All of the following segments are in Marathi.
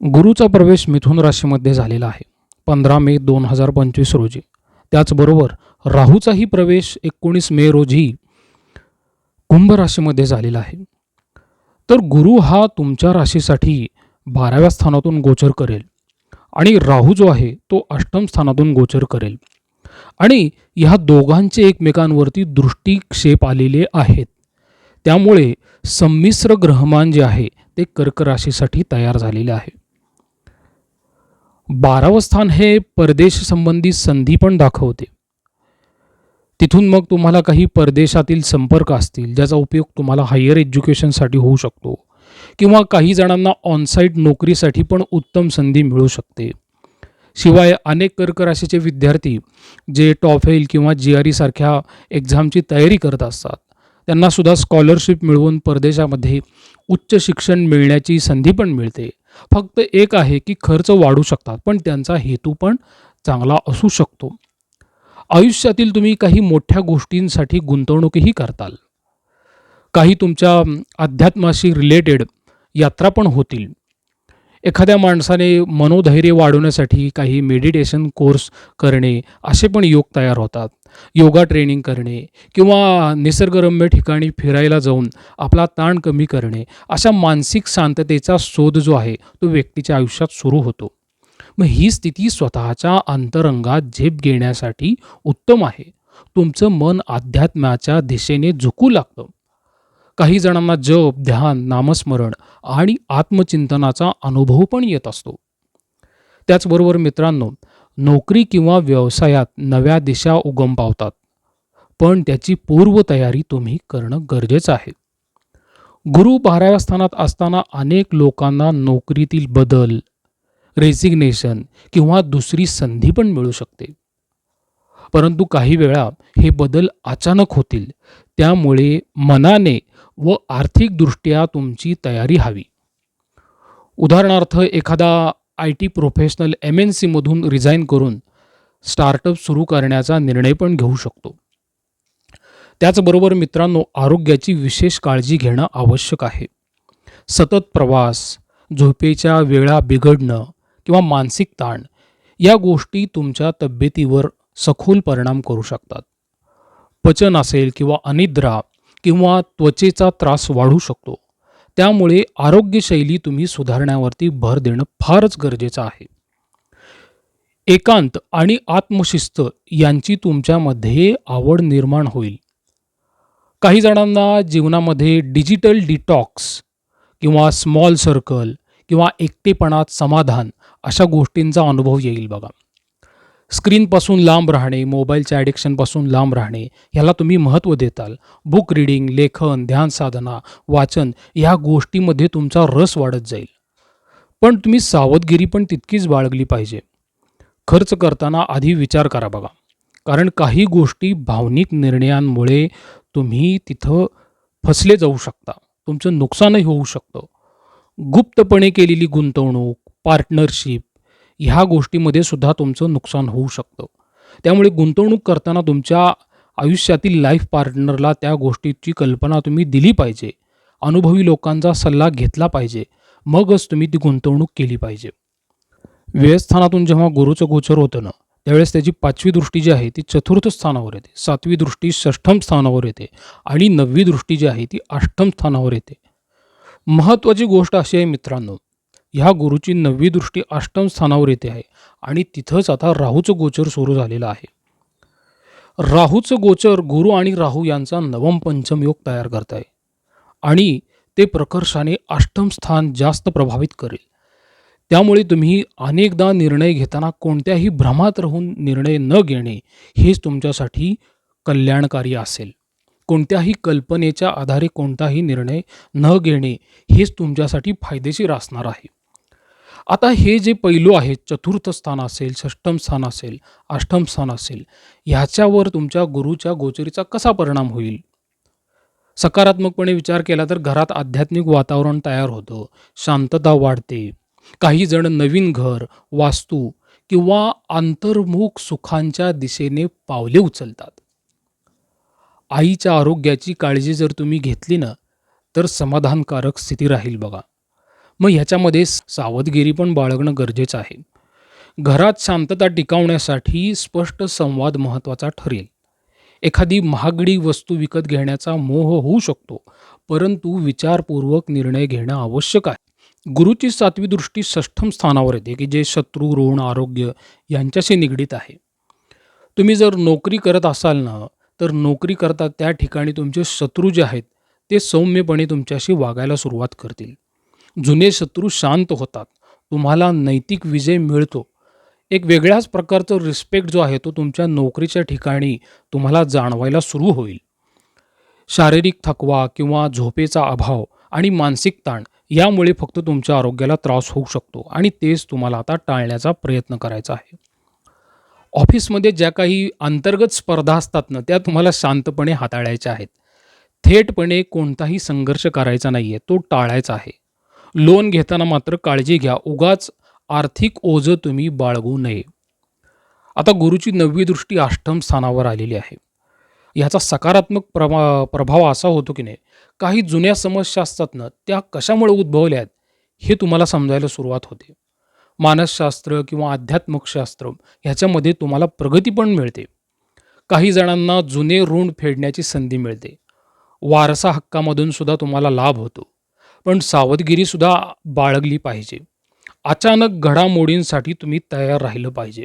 गुरुचा प्रवेश मिथुन राशीमध्ये झालेला आहे. पंधरा मे दोन हजार पंचवीस रोजी. त्याचबरोबर राहूचाही प्रवेश एकोणीस मे रोजी कुंभ राशीमध्ये झालेला आहे. तर गुरु हा तुमच्या राशीसाठी बाराव्या स्थानातून गोचर करेल आणि राहू जो आहे तो अष्टम स्थानातून गोचर करेल. आणि ह्या दोघांचे एकमेकांवरती दृष्टिक्षेप आलेले आहेत. त्यामुळे संमिश्र ग्रहमान जे आहे ते कर्क राशीसाठी तयार झालेले आहे. बारावं स्थान हे परदेश संबंधी संधी पण दाखवते. तिथून मग तुम्हाला काही परदेशातील संपर्क असतील ज्याचा उपयोग तुम्हाला हायर एज्युकेशनसाठी होऊ शकतो किंवा काही जणांना ऑनसाईट नोकरीसाठी पण उत्तम संधी मिळू शकते. शिवाय अनेक कर्क राशीचे विद्यार्थी जे टॉफेल किंवा जी आर सारख्या एक्झामची तयारी करत असतात त्यांनासुद्धा स्कॉलरशिप मिळवून परदेशामध्ये उच्च शिक्षण मिळण्याची संधी पण मिळते. फक्त एक आहे की खर्च वाढू शकतात पण त्यांचा हेतू पण चांगला असू शकतो. आयुष्यातील तुम्ही काही मोठ्या गोष्टींसाठी गुंतवणूकही करताल. काही तुमच्या अध्यात्माशी रिलेटेड यात्रा पण होतील. एखाद्या माणसाने मनोधैर्य वाढवण्यासाठी काही मेडिटेशन कोर्स करणे असे पण योग तयार होतात. योगा ट्रेनिंग करणे किंवा निसर्गरम्य ठिकाणी फिरायला जाऊन आपला ताण कमी करणे अशा मानसिक शांततेचा शोध जो आहे तो व्यक्तीच्या आयुष्यात सुरू होतो. मग ही स्थिती स्वतःच्या अंतरंगात झेप घेण्यासाठी उत्तम आहे. तुमचं मन अध्यात्माच्या दिशेने झुकू लागतं. काही जणांना जप ध्यान नामस्मरण आणि आत्मचिंतनाचा अनुभव पण येत असतो. त्याचबरोबर मित्रांनो नोकरी किंवा व्यवसायात नव्या दिशा उगम पावतात. पण त्याची पूर्वतयारी तुम्ही करणं गरजेचं आहे. गुरु बाराव्या स्थानात असताना अनेक लोकांना नोकरीतील बदल रेसिग्नेशन किंवा दुसरी संधी पण मिळू शकते. परंतु काही वेळा हे बदल अचानक होतील त्यामुळे मनाने व आर्थिकदृष्ट्या तुमची तयारी हवी. उदाहरणार्थ एखादा I T professional M N सीमधून resign करून स्टार्टअप सुरू करण्याचा निर्णय पण घेऊ शकतो. त्याचबरोबर मित्रांनो आरोग्याची विशेष काळजी घेणं आवश्यक आहे. सतत प्रवास झोपेच्या वेळा बिघडणं किंवा मानसिक ताण या गोष्टी तुमच्या तब्येतीवर सखोल परिणाम करू शकतात. पचन असेल किंवा अनिद्रा किंवा त्वचेचा त्रास वाढू शकतो. त्यामुळे आरोग्यशैली तुम्ही सुधारण्यावरती भर देणं फारच गरजेचं आहे. एकांत आणि आत्मशिस्त यांची तुमच्यामध्ये आवड निर्माण होईल. काही जणांना जीवनामध्ये डिजिटल डिटॉक्स किंवा स्मॉल सर्कल किंवा एकटेपणात समाधान अशा गोष्टींचा अनुभव येईल बघा. स्क्रीनपासून लांब राहणे मोबाईलच्या ॲडिक्शनपासून लांब राहणे ह्याला तुम्ही महत्त्व देताल. बुक रिडिंग लेखन ध्यान साधना वाचन ह्या गोष्टीमध्ये तुमचा रस वाढत जाईल. पण तुम्ही सावधगिरी पण तितकीच बाळगली पाहिजे. खर्च करताना आधी विचार करा बघा कारण काही गोष्टी भावनिक निर्णयांमुळे तुम्ही तिथं फसले जाऊ शकता. तुमचं नुकसानही होऊ शकतं. गुप्तपणे केलेली गुंतवणूक पार्टनरशिप ह्या गोष्टीमध्ये सुद्धा तुमचं नुकसान होऊ शकतं. त्यामुळे गुंतवणूक करताना तुमच्या आयुष्यातील लाईफ पार्टनरला त्या गोष्टीची कल्पना तुम्ही दिली पाहिजे. अनुभवी लोकांचा सल्ला घेतला पाहिजे. मगच तुम्ही ती गुंतवणूक केली पाहिजे. व्ययस्थानातून जेव्हा गुरुचं गोचर होतं ना त्यावेळेस त्याची पाचवी दृष्टी जी आहे ती चतुर्थ स्थानावर येते. सातवी दृष्टी षष्ठम स्थानावर येते आणि नववी दृष्टी जी आहे ती अष्टम स्थानावर येते. महत्त्वाची गोष्ट अशी आहे मित्रांनो ह्या गुरुची नववी दृष्टी अष्टम स्थानावर येते आहे. आणि तिथंच आता राहूचं गोचर सुरू झालेलं आहे. राहूचं गोचर गुरु आणि राहू यांचा नवम पंचम योग तयार करत आहे आणि ते प्रकर्षाने अष्टम स्थान जास्त प्रभावित करेल. त्यामुळे तुम्ही अनेकदा निर्णय घेताना कोणत्याही भ्रमात राहून निर्णय न घेणे हेच तुमच्यासाठी कल्याणकारी असेल. कोणत्याही कल्पनेच्या आधारे कोणताही निर्णय न घेणे हेच तुमच्यासाठी फायदेशीर असणार आहे. आता हे जे पैलू आहेत चतुर्थ स्थान असेल षष्टम स्थान असेल अष्टम स्थान असेल ह्याच्यावर तुमच्या गुरुच्या गोचरीचा कसा परिणाम होईल? सकारात्मकपणे विचार केला तर घरात आध्यात्मिक वातावरण तयार होतं शांतता वाढते. काही जण नवीन घर वास्तू किंवा आंतर्मुख सुखांच्या दिशेने पावले उचलतात. आईच्या आरोग्याची काळजी जर तुम्ही घेतली ना तर समाधानकारक स्थिती राहील बघा. मग ह्याच्यामध्ये सावधगिरी पण बाळगणं गरजेचं आहे. घरात शांतता टिकवण्यासाठी स्पष्ट संवाद महत्त्वाचा ठरेल. एखादी महागडी वस्तू विकत घेण्याचा मोह होऊ शकतो परंतु विचारपूर्वक निर्णय घेणं आवश्यक आहे. गुरुची सातवी दृष्टी षष्ठम स्थानावर येते की जे शत्रू ऋण आरोग्य यांच्याशी निगडीत आहे. तुम्ही जर नोकरी करत असाल ना तर नोकरी करता त्या ठिकाणी तुमचे शत्रू जे आहेत ते सौम्यपणे तुमच्याशी वागायला सुरुवात करतील. जुने शत्रू शांत होतात. तुम्हाला नैतिक विजय मिळतो. एक वेगळ्याच प्रकारचं रिस्पेक्ट जो आहे तो तुमच्या नोकरीच्या ठिकाणी तुम्हाला जाणवायला सुरू होईल. शारीरिक थकवा किंवा झोपेचा अभाव आणि मानसिक ताण यामुळे फक्त तुमच्या आरोग्याला त्रास होऊ शकतो आणि तेच तुम्हाला आता टाळण्याचा प्रयत्न करायचा आहे. ऑफिसमध्ये ज्या काही अंतर्गत स्पर्धा असतात ना त्या तुम्हाला शांतपणे हाताळायच्या आहेत. थेटपणे कोणताही संघर्ष करायचा नाही आहे तो टाळायचा आहे. लोन घेताना मात्र काळजी घ्या. उगाच आर्थिक ओझं तुम्ही बाळगू नये. आता गुरुची नववी दृष्टी अष्टम स्थानावर आलेली आहे. ह्याचा सकारात्मक प्रमा प्रभाव असा होतो की नाही काही जुन्या समस्या असतात ना त्या कशामुळे उद्भवल्या आहेत हे तुम्हाला समजायला सुरुवात होते. मानसशास्त्र किंवा अध्यात्मकशास्त्र ह्याच्यामध्ये तुम्हाला प्रगती पण मिळते. काही जणांना जुने ऋण फेडण्याची संधी मिळते. वारसा हक्कामधून सुद्धा तुम्हाला लाभ होतो. पण सावधगिरीसुद्धा बाळगली पाहिजे. अचानक घडामोडींसाठी तुम्ही तयार राहिलं पाहिजे.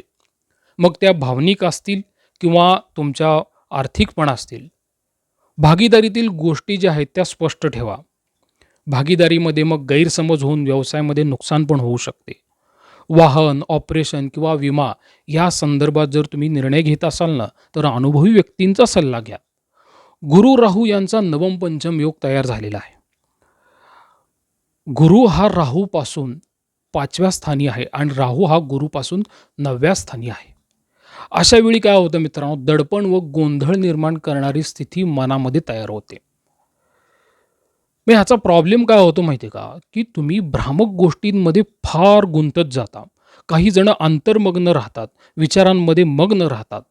मग त्या भावनिक असतील किंवा तुमच्या आर्थिक पण असतील. भागीदारीतील गोष्टी ज्या आहेत त्या स्पष्ट ठेवा. भागीदारीमध्ये मग गैरसमज होऊन व्यवसायामध्ये नुकसान पण होऊ शकते. वाहन ऑपरेशन किंवा विमा या संदर्भात जर तुम्ही निर्णय घेत असाल ना तर अनुभवी व्यक्तींचा सल्ला घ्या. गुरु राहू यांचा नवम पंचम योग तयार झालेला आहे. गुरु हा राहूपासून पाचव्या स्थानी आहे आणि राहू हा गुरुपासून नवव्या स्थानी आहे. अशा वेळी काय होतं मित्रांनो दडपण व गोंधळ निर्माण करणारी स्थिती मनामध्ये तयार होते. मग ह्याचा प्रॉब्लेम काय होतो माहिती आहे का? की तुम्ही भ्रामक गोष्टींमध्ये फार गुंतत जाता. काही जण अंतर्मग्न राहतात विचारांमध्ये मग्न राहतात.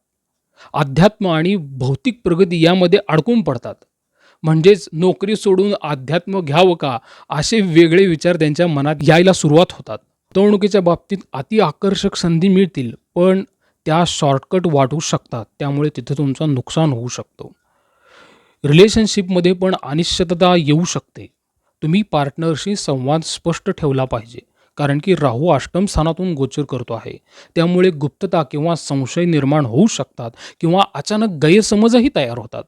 अध्यात्म आणि भौतिक प्रगती यामध्ये अडकून पडतात. म्हणजेच नोकरी सोडून अध्यात्म घ्यावं का? असे वेगळे विचार त्यांच्या मनात यायला सुरुवात होतात. गुंतवणुकीच्या बाबतीत अति आकर्षक संधी मिळतील पण त्या शॉर्टकट वाटू शकतात. त्यामुळे तिथे तुमचं नुकसान होऊ शकतो. रिलेशनशिपमध्ये पण अनिश्चितता येऊ शकते. तुम्ही पार्टनरशी संवाद स्पष्ट ठेवला पाहिजे कारण की राहू अष्टम स्थानातून गोचर करतो आहे. त्यामुळे गुप्तता किंवा संशय निर्माण होऊ शकतात किंवा अचानक गैरसमजही तयार होतात.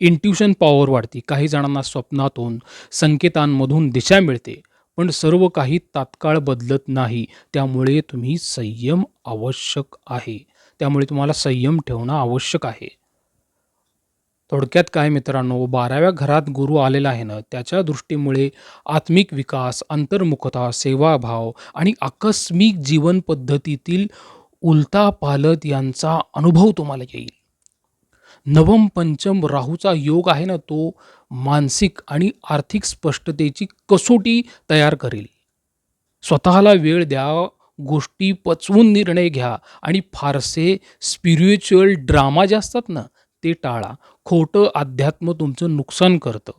इंट्युशन पॉवर वाढती. काही जणांना स्वप्नातून संकेतांमधून दिशा मिळते पण सर्व काही तात्काळ बदलत नाही. त्यामुळे तुम्ही संयम आवश्यक आहे. त्यामुळे तुम्हाला संयम ठेवणं आवश्यक आहे. थोडक्यात काय मित्रांनो बाराव्या घरात गुरु आलेला आहे ना त्याच्या दृष्टीमुळे आत्मिक विकास अंतर्मुखता सेवाभाव आणि आकस्मिक जीवन पद्धतीतील उलता पालत यांचा अनुभव तुम्हाला येईल. नवम पंचम राहूचा योग आहे ना तो मानसिक आणि आर्थिक स्पष्टतेची कसोटी तयार करेल. स्वतःला वेळ द्या गोष्टी पचवून निर्णय घ्या आणि फारसे स्पिरिच्युअल ड्रामा जे असतात ना ते टाळा. खोटं अध्यात्म तुमचं नुकसान करतं.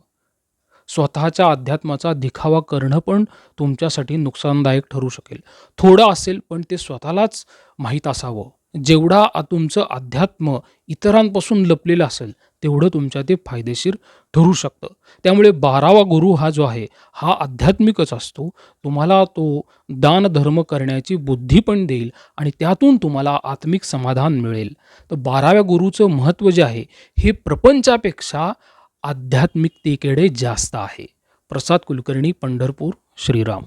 स्वतःच्या अध्यात्माचा दिखावा करणं पण तुमच्यासाठी नुकसानदायक ठरू शकेल. थोडं असेल पण ते स्वतःलाच माहीत असावं. जेवढा तुमचं अध्यात्म इतरांपासून लपलेलं असेल तेवढं तुमच्या ते फायदेशीर ठरू शकतं. त्यामुळे बारावा गुरु हा जो आहे हा आध्यात्मिकच असतो. तुम्हाला तो दानधर्म करण्याची बुद्धी पण देईल आणि त्यातून तुम्हाला आत्मिक समाधान मिळेल. तर बाराव्या गुरुचं महत्त्व जे आहे हे प्रपंचापेक्षा आध्यात्मिकतेकडे जास्त आहे. प्रसाद कुलकर्णी पंढरपूर श्रीराम.